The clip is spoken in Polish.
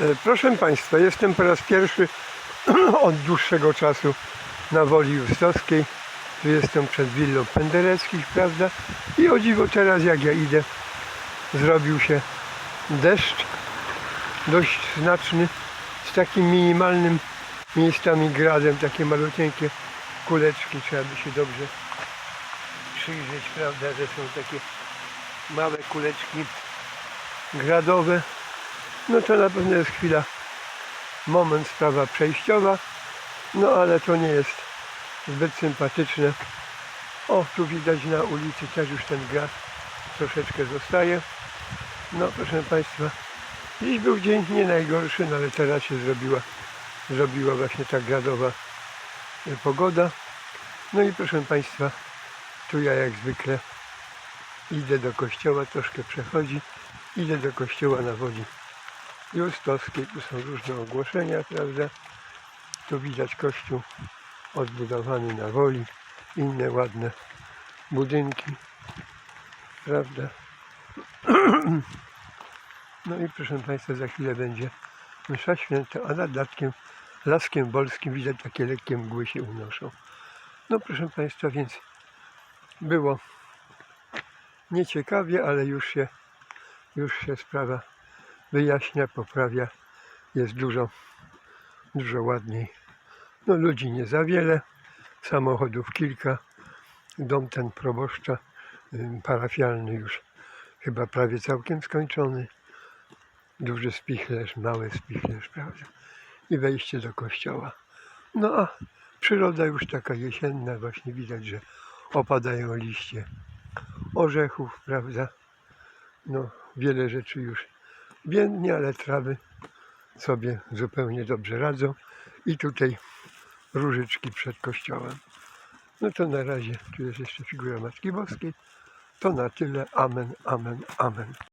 E, Proszę Państwa, jestem po raz pierwszy od dłuższego czasu na Woli Justowskiej. Tu jestem przed willą Pendereckich, prawda? I o dziwo teraz jak ja idę, zrobił się deszcz dość znaczny z takim minimalnym miejscami gradem, takie maluteńkie kuleczki, trzeba by się dobrze przyjrzeć, prawda, że są takie małe kuleczki gradowe. No to na pewno jest chwila, moment, sprawa przejściowa, no ale to nie jest zbyt sympatyczne. O, tu widać na ulicy też już ten grad troszeczkę zostaje. No proszę Państwa, dziś był dzień nie najgorszy, no ale teraz się zrobiła, zrobiła właśnie ta gradowa y, pogoda. No i proszę Państwa, tu ja jak zwykle idę do kościoła, troszkę przechodzi, idę do kościoła na Woli Justowskiej, tu są różne ogłoszenia, prawda? Tu widać kościół odbudowany na Woli, inne ładne budynki, prawda? No i proszę Państwa, za chwilę będzie msza święta, a nad laskiem, laskiem bolskim widać takie lekkie mgły się unoszą. No proszę Państwa, więc było nieciekawie, ale już się, już się sprawa wyjaśnia, poprawia, jest dużo, dużo ładniej. No ludzi nie za wiele, samochodów kilka, dom ten proboszcza parafialny już chyba prawie całkiem skończony. Duży spichlerz, mały spichlerz, prawda? I wejście do kościoła. No a przyroda już taka jesienna, właśnie widać, że opadają liście orzechów, prawda? No, wiele rzeczy już biednie, ale trawy sobie zupełnie dobrze radzą. I tutaj różyczki przed kościołem. No to na razie, tu jest jeszcze figura Matki Boskiej. To na tyle. Amen, amen, amen.